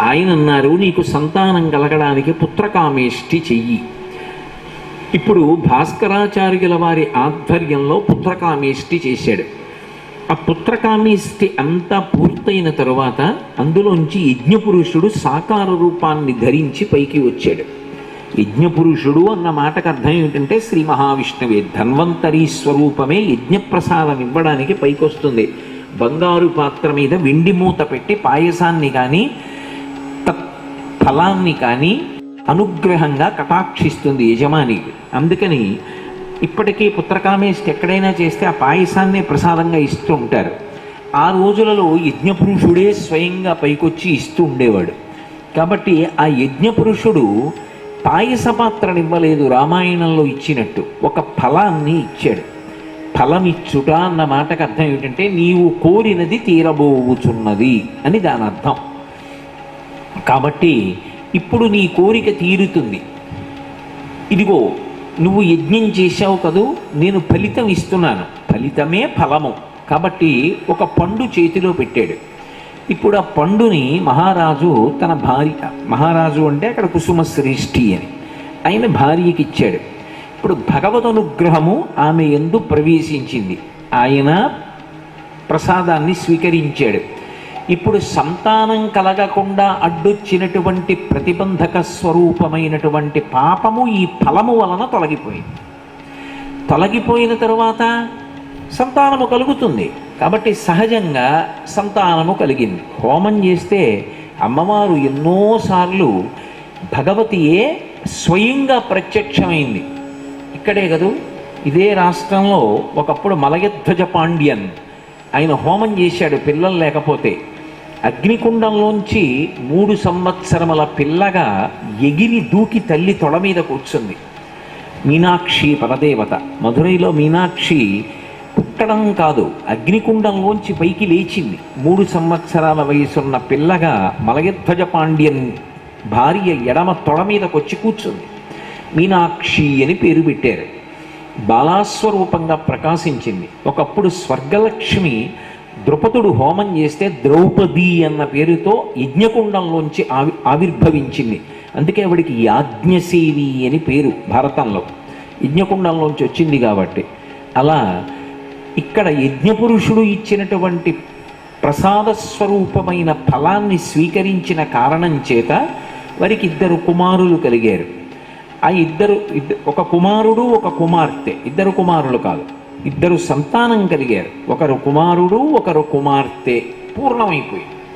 ఆయన అన్నారు నీకు సంతానం కలగడానికి పుత్రకామేష్టి చెయ్యి. ఇప్పుడు భాస్కరాచార్యుల వారి ఆధ్వర్యంలో పుత్రకామేష్టి చేశాడు. ఆ పుత్రకామేష్టి అంతా పూర్తయిన తరువాత అందులోంచి యజ్ఞపురుషుడు సాకార రూపాన్ని ధరించి పైకి వచ్చాడు. యజ్ఞపురుషుడు అన్న మాటకు అర్థం ఏమిటంటే శ్రీ మహావిష్ణువే ధన్వంతరి స్వరూపమే యజ్ఞప్రసాదం ఇవ్వడానికి పైకొస్తుంది. బంగారు పాత్ర మీద వెండి మూత పెట్టి పాయసాన్ని కానీ ఫలాన్ని కానీ అనుగ్రహంగా కటాక్షిస్తుంది యజమాని. అందుకని ఇప్పటికీ పుత్రకామేష్టి ఎక్కడైనా చేస్తే ఆ పాయసాన్నే ప్రసాదంగా ఇస్తూ ఉంటారు. ఆ రోజులలో యజ్ఞపురుషుడే స్వయంగా పైకొచ్చి ఇస్తూ ఉండేవాడు. కాబట్టి ఆ యజ్ఞపురుషుడు పాయస పాత్రనివ్వలేదు రామాయణంలో ఇచ్చినట్టు. ఒక ఫలాన్ని ఇచ్చాడు. ఫలమిచ్చుట అన్న మాటకు అర్థం ఏమిటంటే నీవు కోరినది తీరబోవుచున్నది అని దాని అర్థం కాబట్టి ఇప్పుడు నీ కోరిక తీరుతుంది. ఇదిగో నువ్వు యజ్ఞం చేశావు కదూ? నేను ఫలితం ఇస్తున్నాను. ఫలితమే ఫలము. కాబట్టి ఒక పండు చేతిలో పెట్టాడు. ఇప్పుడు ఆ పండుని మహారాజు తన భార్య మహారాజు అంటే అక్కడ కుసుమ శ్రేష్ఠి అని ఆయన భార్యకి ఇచ్చాడు. ఇప్పుడు భగవద్ అనుగ్రహము ఆమె ఎందు ప్రవేశించింది. ఆయన ప్రసాదాన్ని స్వీకరించాడు. ఇప్పుడు సంతానం కలగకుండా అడ్డొచ్చినటువంటి ప్రతిబంధక స్వరూపమైనటువంటి పాపము ఈ ఫలము వలన తొలగిపోయింది. తొలగిపోయిన తరువాత సంతానము కలుగుతుంది. కాబట్టి సహజంగా సంతానము కలిగింది. హోమం చేస్తే అమ్మవారు ఎన్నోసార్లు భగవతియే స్వయంగా ప్రత్యక్షమైంది. ఇక్కడే కదూ? ఇదే రాష్ట్రంలో ఒకప్పుడు మలయధ్వజ పాండ్యన్ ఆయన హోమం చేశాడు పిల్లలు లేకపోతే. అగ్నికుండంలోంచి మూడు సంవత్సరముల పిల్లగా ఎగిరి దూకి తల్లి తొడ మీద కూర్చుంది. మీనాక్షి పరదేవత. మధురైలో మీనాక్షి పుట్టడం కాదు అగ్నికుండంలోంచి పైకి లేచింది. మూడు సంవత్సరాల వయసున్న పిల్లగా మలయధ్వజ పాండ్యన్ భార్య ఎడమ తొడ మీదకొచ్చి కూర్చుంది. మీనాక్షి అని పేరు పెట్టారు. బాలాస్వరూపంగా ప్రకాశించింది. ఒకప్పుడు స్వర్గలక్ష్మి ద్రుపదుడు హోమం చేస్తే ద్రౌపది అన్న పేరుతో యజ్ఞకుండంలోంచి ఆవి ఆవిర్భవించింది. అందుకే ఆవిడికి యాజ్ఞసేవి అని పేరు భారతంలో. యజ్ఞకుండంలోంచి వచ్చింది కాబట్టి. అలా ఇక్కడ యజ్ఞపురుషుడు ఇచ్చినటువంటి ప్రసాద స్వరూపమైన ఫలాన్ని స్వీకరించిన కారణం చేత వారికి ఇద్దరు కుమారులు కలిగారు. ఆ ఇద్దరు ఇద్ద- ఒక కుమారుడు ఒక కుమార్తె. ఇద్దరు కుమారులు కాదు. ఇద్దరు సంతానం కలిగారు. ఒకరు కుమారుడు ఒకరు కుమార్తె. పూర్ణమైపోయింది.